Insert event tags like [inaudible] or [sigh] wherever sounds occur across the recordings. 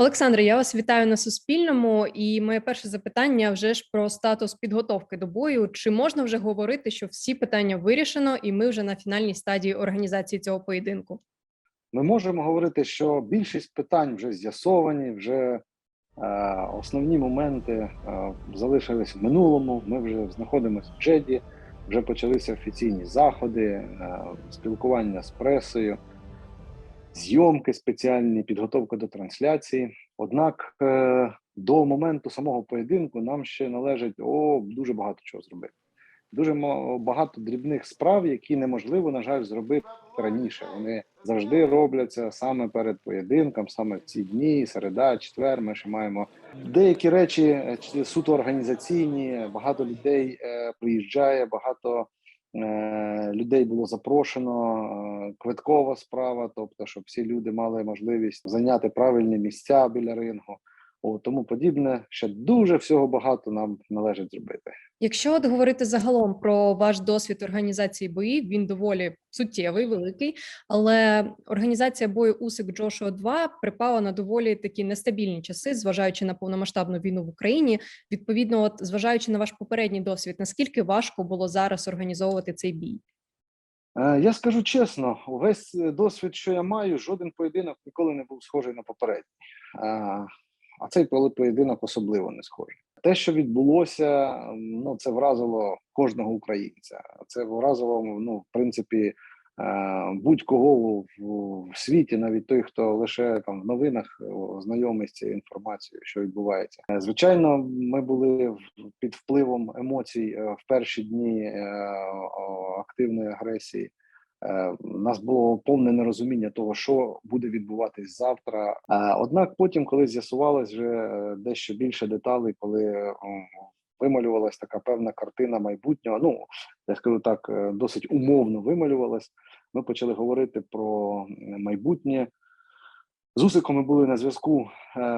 Олександре, я вас вітаю на Суспільному. І моє перше запитання вже ж про статус підготовки до бою. Чи можна вже говорити, що всі питання вирішено, і ми вже на фінальній стадії організації цього поєдинку? Ми можемо говорити, що більшість питань вже з'ясовані, вже е, основні моменти е, залишились в минулому. Ми вже знаходимося в Джеді, вже почалися офіційні заходи, е, спілкування з пресою, зйомки спеціальні, підготовка до трансляції. Однак е, до моменту самого поєдинку нам ще належить о, дуже багато чого зробити. Дуже багато дрібних справ, які неможливо, на жаль, зробити раніше. Вони завжди робляться саме перед поєдинком, саме в ці дні, середа, четвер. Ми ще маємо деякі речі е, суто організаційні. Багато людей е, приїжджає, багато людей було запрошено. е, Квиткова справа, тобто, щоб всі люди мали можливість зайняти правильні місця біля рингу. О, тому подібне ще дуже всього багато нам належить зробити. Якщо от говорити загалом про ваш досвід організації боїв, він доволі суттєвий, великий, але організація бою Усик Джошуа 2 припала на доволі такі нестабільні часи, зважаючи на повномасштабну війну в Україні. Відповідно, от зважаючи на ваш попередній досвід, наскільки важко було зараз організовувати цей бій? Е, Я скажу чесно, весь е, досвід, що я маю, жоден поєдинок ніколи не був схожий на попередній. Е, цей поли- поєдинок особливо не схожий. Те, що відбулося, ну це вразило кожного українця. Це вразило, ну, в принципі, е, будь-кого в, світі, навіть той, хто лише там в новинах знайомий з цією інформацією, що відбувається. Е, Звичайно, ми були під впливом емоцій е, в перші дні е, активної агресії. Е, У нас було повне нерозуміння того, що буде відбуватись завтра. Е, Однак, потім, коли з'ясувалось вже е, дещо більше деталей, коли вималювалась така певна картина майбутнього, ну я скажу так, досить умовно вималювалась. Ми почали говорити про майбутнє. З Усиком ми були на зв'язку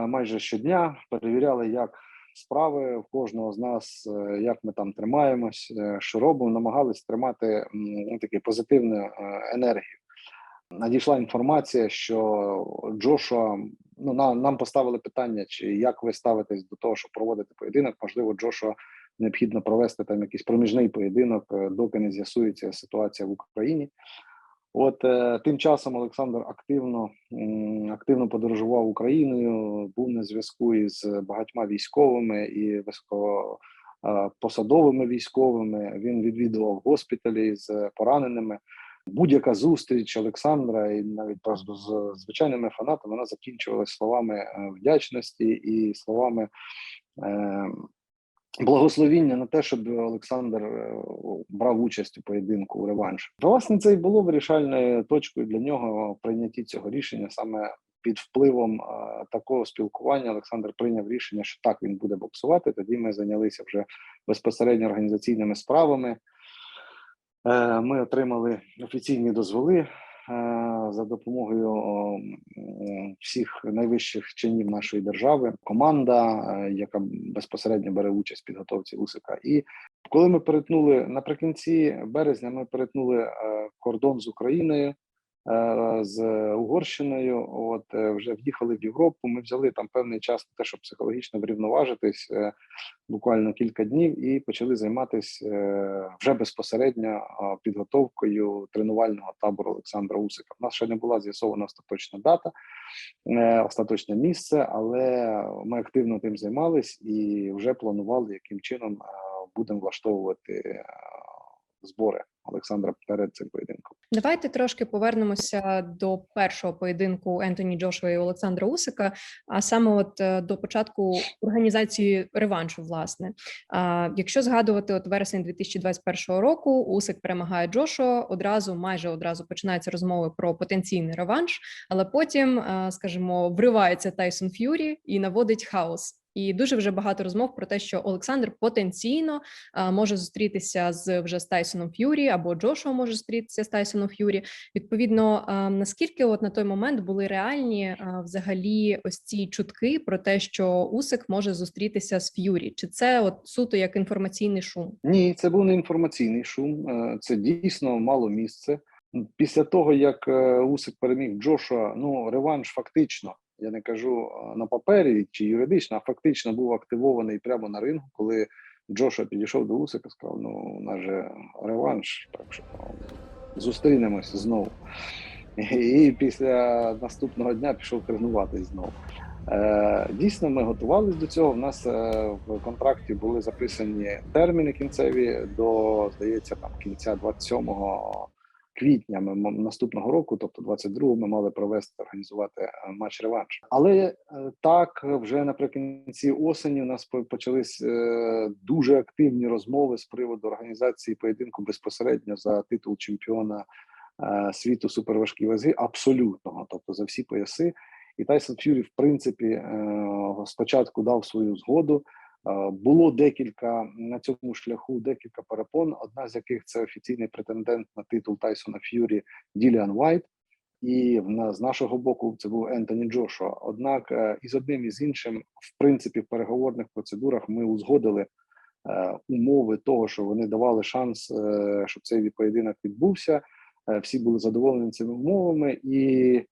майже щодня, перевіряли, як справи в кожного з нас, е, як ми там тримаємось, е, що робимо, намагались тримати ну, таку позитивну е, енергію. Надійшла інформація, що Джошуа, ну на, нам поставили питання, чи як ви ставитесь до того, щоб проводити поєдинок. Можливо, Джошуа необхідно провести там якийсь проміжний поєдинок, доки не з'ясується ситуація в Україні. От е, тим часом Олександр активно активно подорожував Україною, був на зв'язку із багатьма військовими і високопосадовими військовими. Він відвідував госпіталі з пораненими. Будь-яка зустріч Олександра і навіть просто з звичайними фанатами вона закінчувалася словами е, вдячності і словами е, благословіння на те, щоб Олександр е, брав участь у поєдинку у реванш. Власне, це і було вирішальною точкою для нього в прийнятті цього рішення саме. Під впливом е, такого спілкування Олександр прийняв рішення, що так він буде боксувати. Тоді ми зайнялися вже безпосередньо організаційними справами. Е, Ми отримали офіційні дозволи за допомогою всіх найвищих чинів нашої держави. Команда, е, яка безпосередньо бере участь в підготовці Усика. І коли ми перетнули наприкінці березня, ми перетнули е, кордон з Україною. Е, З Угорщиною, от е, вже в'їхали в Європу. Ми взяли там певний час на те, щоб психологічно врівноважитись, е, буквально кілька днів, і почали займатися вже безпосередньо підготовкою тренувального табору Олександра Усика. У нас ще не була з'ясована остаточна дата, остаточне місце, але ми активно тим займались і вже планували, яким чином будемо влаштовувати збори Олександра перед цим поєдинком. Давайте трошки повернемося до першого поєдинку Ентоні Джошуа і Олександра Усика, а саме от е, до початку організації реваншу. Власне, а, якщо згадувати от вересень 2021 року, Усик перемагає Джошуа, одразу майже одразу починаються розмови про потенційний реванш, але потім, е, скажімо, вривається Тайсон Ф'юрі і наводить хаос. І дуже вже багато розмов про те, що Олександр потенційно а, може зустрітися з вже з Тайсоном Ф'юрі, або Джошуа може зустрітися з Тайсоном Ф'юрі. Відповідно, а, наскільки от на той момент були реальні а, взагалі ось ці чутки про те, що Усик може зустрітися з Ф'юрі? Чи це от суто як інформаційний шум? Ні, це був не інформаційний шум. е, Це дійсно мало місце. Після того, як е, Усик переміг Джошуа, ну реванш фактично Я не кажу на папері чи юридично, а фактично був активований прямо на рингу, коли Джоша підійшов до Усика, сказав: ну, у нас же реванш, так що зустрінемось знову. І після наступного дня пішов тренуватись знову. Е, Дійсно, ми готувалися до цього. У нас е, в контракті були записані терміни кінцеві до, здається, там кінця 27 квітня наступного року, тобто 22 ми мали провести організувати е, матч реванш. Але е, так вже наприкінці осені у нас почались е, дуже активні розмови з приводу організації поєдинку безпосередньо за титул чемпіона світу суперважкій ваги, абсолютного, тобто за всі пояси. І Тайсон Ф'юрі, в принципі, спочатку дав свою згоду. Е, Було декілька на цьому шляху декілька перепон. Одна з яких це офіційний претендент на титул Тайсона Ф'юрі Діліан Уайт. І в з нашого боку це був Ентоні Джошуа. Однак е, і з одним і з іншим, в принципі, в переговорних процедурах ми узгодили е, умови того, що вони давали шанс, щоб цей поєдинок відбувся. Всі були задоволені цими умовами, і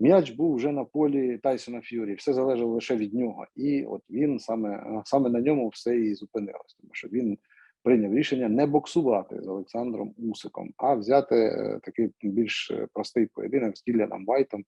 м'яч був вже на полі Тайсона Ф'юрі. Все залежало лише від нього. І от він саме саме на ньому все і зупинилось, тому що він прийняв рішення не боксувати з Олександром Усиком, а взяти е, такий більш е, простий поєдинок з Діляном Вайтом,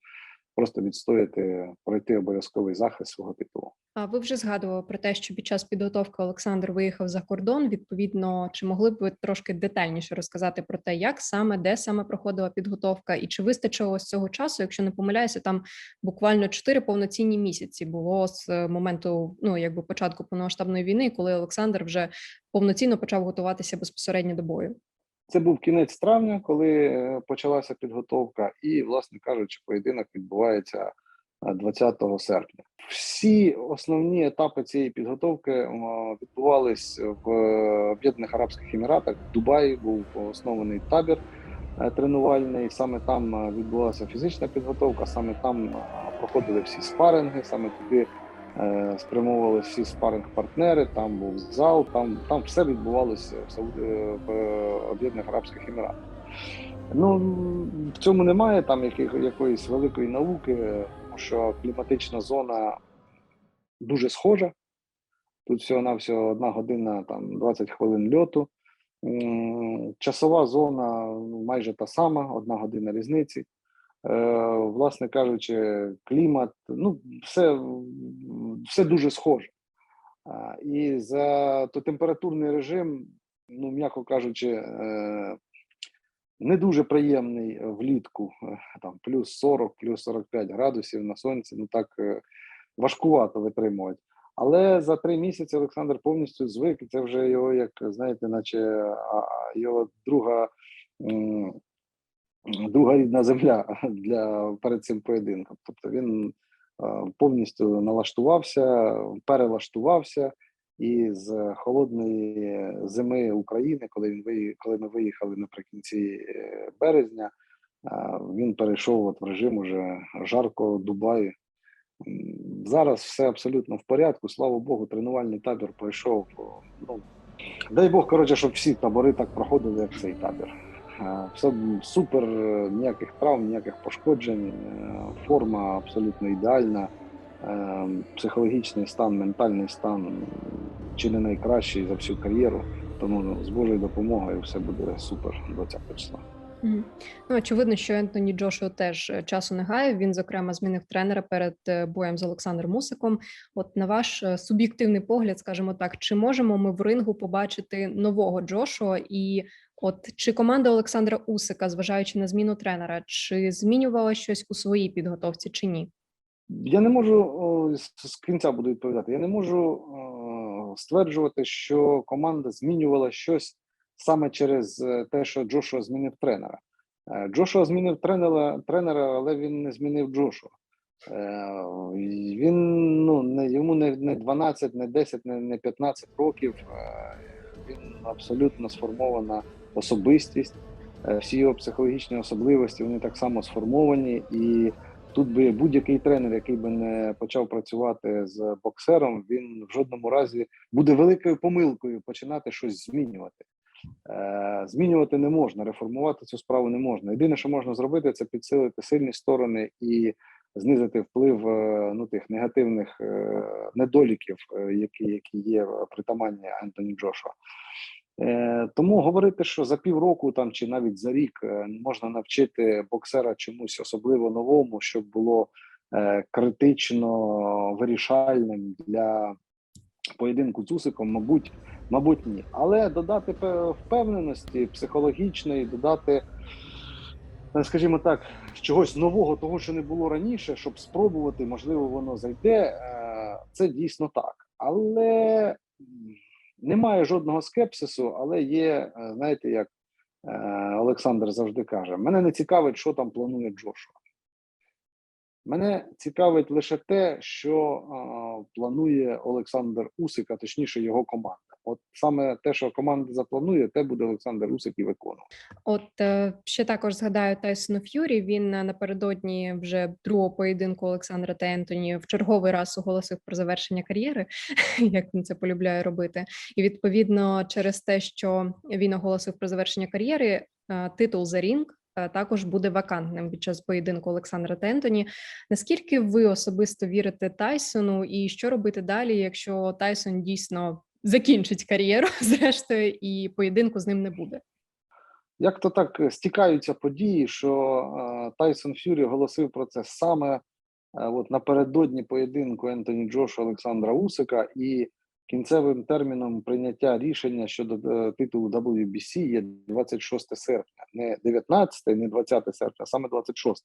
просто відстояти, пройти обов'язковий захист свого титулу. А ви вже згадували про те, що під час підготовки Олександр виїхав за кордон. Відповідно, чи могли б ви трошки детальніше розказати про те, як саме, де саме проходила підготовка, і чи вистачило ось цього часу? Якщо не помиляюся, там буквально чотири повноцінні місяці було з моменту, ну якби початку повномасштабної війни, коли Олександр вже повноцінно почав готуватися безпосередньо до бою. Це був кінець травня, коли е, почалася підготовка, і, власне кажучи, поєдинок відбувається е, 20 серпня. Всі основні етапи цієї підготовки е, відбувались в е, Об'єднаних Арабських Еміратах. В Дубаї був оснований табір е, тренувальний. Саме там е, відбулася фізична підготовка, саме там е, проходили всі спаринги, саме туди е, спрямовувалися всі спаринг-партнери. Там був зал, там, там все відбувалося в, Сауд- е, в Об'єднаних Арабських Еміратах. Ну в цьому немає там яких, якоїсь великої науки, тому що кліматична зона дуже схожа. Тут всього навсього одна година, там 20 хвилин льоту. Часова зона майже та сама, одна година різниці. Е, власне кажучи, клімат, ну, все, все дуже схоже. І за то температурний режим, ну, м'яко кажучи, е, не дуже приємний влітку, е, там плюс 40, плюс 45 градусів на сонці, ну так е, важкувато витримувати. Але за три місяці Олександр повністю звик, це вже його, як знаєте, наче його друга, друга рідна земля для перед цим поєдинком. Тобто він е, повністю налаштувався, перелаштувався. І з холодної зими України, коли він виї- коли ми виїхали наприкінці е, березня, е, він перейшов от в режим уже жаркого Дубаю. Зараз все абсолютно в порядку. Слава Богу, тренувальний табір пройшов. Ну дай Бог, коротше, щоб всі табори так проходили, як цей табір. Е, Все супер, е, ніяких травм, ніяких пошкоджень. е, Форма абсолютно ідеальна. Психологічний стан, ментальний стан чи не найкращий за всю кар'єру. Тому з Божою допомогою все буде супер 20 числа. Ну, очевидно, що Ентоні Джошуа теж е, часу не гаяв. Він, зокрема, змінив тренера перед е, боєм з Олександром Мусиком. От на ваш е, суб'єктивний погляд, скажімо так, чи можемо ми в рингу побачити нового Джошуа? І от чи команда Олександра Усика, зважаючи на зміну тренера, чи змінювала щось у своїй підготовці, чи ні? Я не можу з кінця буду відповідати. Я не можу стверджувати, що команда змінювала щось саме через е, те, що Джошуа змінив тренера. Е, Джошуа змінив тренера, тренера, але він не змінив Джошуа. Е, Він ну не йому не, не 12, не 10, не, не 15 років. Він абсолютно сформована особистість. Всі його психологічні особливості вони так само сформовані і. Тут би будь-який тренер, який би не почав працювати з боксером, він в жодному разі буде великою помилкою починати щось змінювати. Е, змінювати не можна, реформувати цю справу не можна. Єдине, що можна зробити, це підсилити сильні сторони і знизити вплив е, ну тих негативних е, недоліків, які, які є притаманні Ентоні Джошуа. Тому говорити, що за півроку там чи навіть за рік можна навчити боксера чомусь особливо новому, щоб було критично вирішальним для поєдинку з Усиком, мабуть, мабуть, ні. Але додати впевненості психологічної, додати, е, скажімо так, чогось нового, того, що не було раніше, щоб спробувати, можливо, воно зайде. е, Це дійсно так. Але немає жодного скепсису, але є, е, знаєте, як Олександр завжди каже: мене не цікавить, що там планує Джошуа. Мене цікавить лише те, що е, планує Олександр Усик, а точніше його команда. От саме те, що команда запланує, те буде Олександр Усик і виконувати. От е, ще також згадаю Тайсона Ф'юрі. Він напередодні вже другого поєдинку Олександра та Ентоні в черговий раз оголосив про завершення кар'єри, [laughs] як він це полюбляє робити. І відповідно, через те, що він оголосив про завершення кар'єри, е, титул за рінг. Е, Також буде вакантним під час поєдинку Олександра та Ентоні. Наскільки ви особисто вірите Тайсону, і що робити далі, якщо Тайсон дійсно закінчить кар'єру, [laughs] зрештою, і поєдинку з ним не буде? Як то так е, стікаються події, що е, Тайсон Ф'юрі оголосив про це саме от напередодні поєдинку Ентоні Джошу Олександра Усика, і кінцевим терміном прийняття рішення щодо титулу WBC є 26 серпня, не 19, не 20 серпня, а саме 26.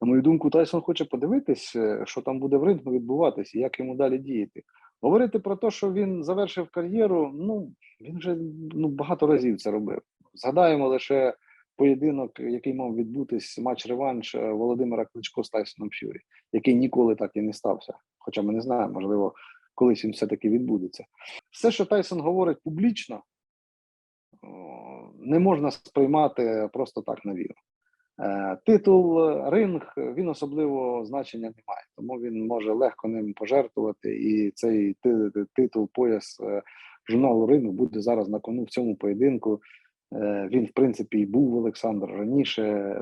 На мою думку, Тайсон хоче подивитись, е, що там буде в рингу відбуватись і як йому далі діяти. Говорити про те, що він завершив кар'єру, ну він вже ну, багато разів це робив. Згадаємо лише поєдинок, який мав відбутись матч-реванш е, Володимира Кличко з Тайсоном Ф'юрі, який ніколи так і не стався. Хоча ми не знаємо, можливо, колись він все-таки відбудеться. Все, що Тайсон говорить публічно, не можна сприймати просто так на віру. Е, Титул е, ринг він особливого значення не має, тому він може легко ним пожертвувати. І цей ти- ти- титул пояс е, журналу ринг буде зараз на кону в цьому поєдинку. Він, в принципі, і був Олександр раніше,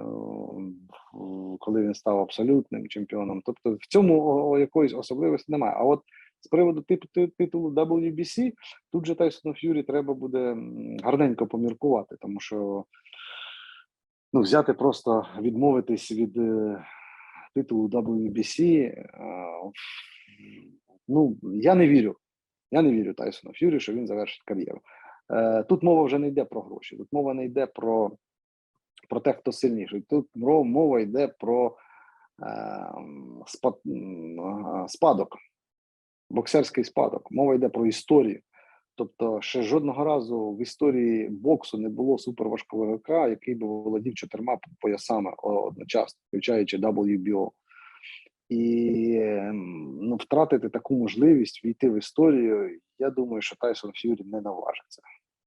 коли він став абсолютним чемпіоном. Тобто в цьому якоїсь особливості немає. А от з приводу ти- титулу WBC, тут же Тайсону Ф'юрі треба буде гарненько поміркувати, тому що ну, взяти просто відмовитись від е, титулу WBC. Е, ну, я не вірю. Я не вірю Тайсону Ф'юрі, що він завершить кар'єру. Е, тут мова вже не йде про гроші, тут мова не йде про, про те, хто сильніший. Тут мова йде про спад, спадок, боксерський спадок. Мова йде про історію. Тобто, ще жодного разу в історії боксу не було суперважковика, який би володів чотирма поясами одночасно, включаючи WBO. І ем, ну, втратити таку можливість війти в історію, я думаю, що Тайсон Ф'юрі не наважиться,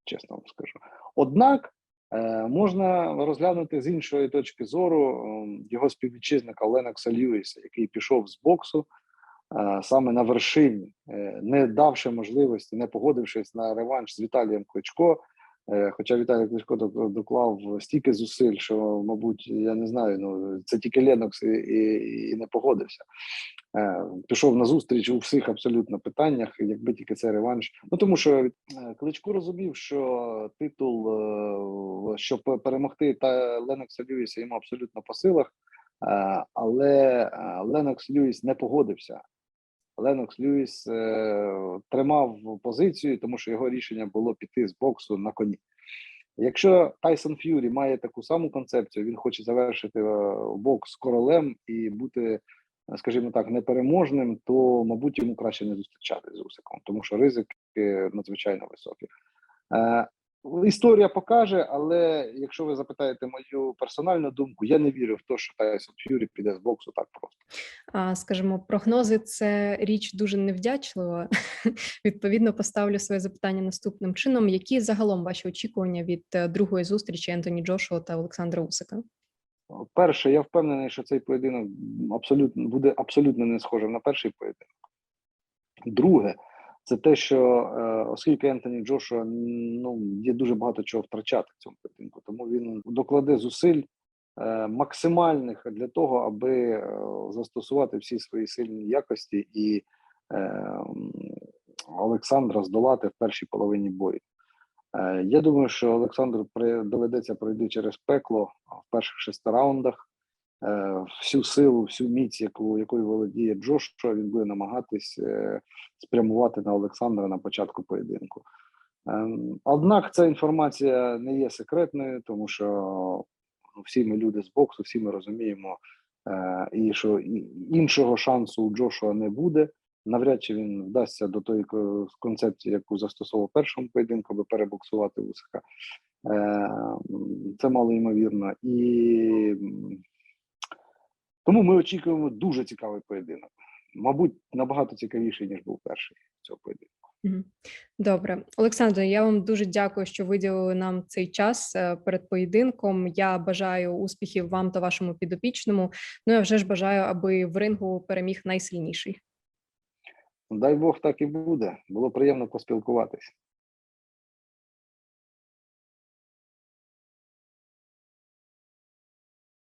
чесно вам скажу. Однак е, можна розглянути з іншої точки зору ем, його співвітчизника Ленокса Льюіса, який пішов з боксу саме на вершині, е, не давши можливості, не погодившись на реванш з Віталієм Кличко. Е, Хоча Віталій Кличко док- доклав стільки зусиль, що, мабуть, я не знаю, ну це тільки Ленокс і, і, і не погодився. Е, Пішов на зустріч у всіх абсолютно питаннях, якби тільки це реванш. Ну тому що Кличко розумів, що титул, щоб перемогти та Ленокса Льюіса йому абсолютно по силах, але Ленокс Льюіс не погодився. Ленокс Льюіс е, тримав позицію, тому що його рішення було піти з боксу на коні. Якщо Тайсон Ф'юрі має таку саму концепцію, він хоче завершити е, бокс королем і бути, е, скажімо так, непереможним, то мабуть йому краще не зустрічати з Усиком, тому що ризики надзвичайно високі. Е, Історія покаже, але якщо ви запитаєте мою персональну думку, я не вірю в те, що Тайсон Ф'юрі піде з боксу так просто. А, скажімо, прогнози це річ дуже невдячлива. [laughs] Відповідно, поставлю своє запитання наступним чином: які загалом ваші очікування від е, другої зустрічі Ентоні Джошуа та Олександра Усика? Перше, я впевнений, що цей поєдинок абсолютно буде абсолютно не схожим на перший поєдинок. Друге, це те, що е, оскільки Ентоні Джошуа ну є дуже багато чого втрачати в цьому поєдинку, тому він докладе зусиль е, максимальних для того, аби е, застосувати всі свої сильні якості і Олександра здолати в першій половині бою. Я думаю, що Олександру доведеться пройти через пекло в перших шести раундах. Е, Всю силу, всю міць, яку якою володіє Джошуа, він буде намагатись е, спрямувати на Олександра на початку поєдинку. Ем, Однак ця інформація не є секретною, тому що ну, всі ми люди з боксу, всі ми розуміємо, е, і що іншого шансу у Джошуа не буде. Навряд чи він вдасться до тої концепції, яку застосовував першому поєдинку, аби перебоксувати Усика. Е, Це мало ймовірно. І тому ми очікуємо дуже цікавий поєдинок. Мабуть, набагато цікавіший, ніж був перший цього поєдинку. Добре, Олександре, я вам дуже дякую, що виділили нам цей час е, перед поєдинком. Я бажаю успіхів вам та вашому підопічному. Ну я вже ж бажаю, аби в рингу переміг найсильніший. Дай Бог так і буде. Було приємно поспілкуватись.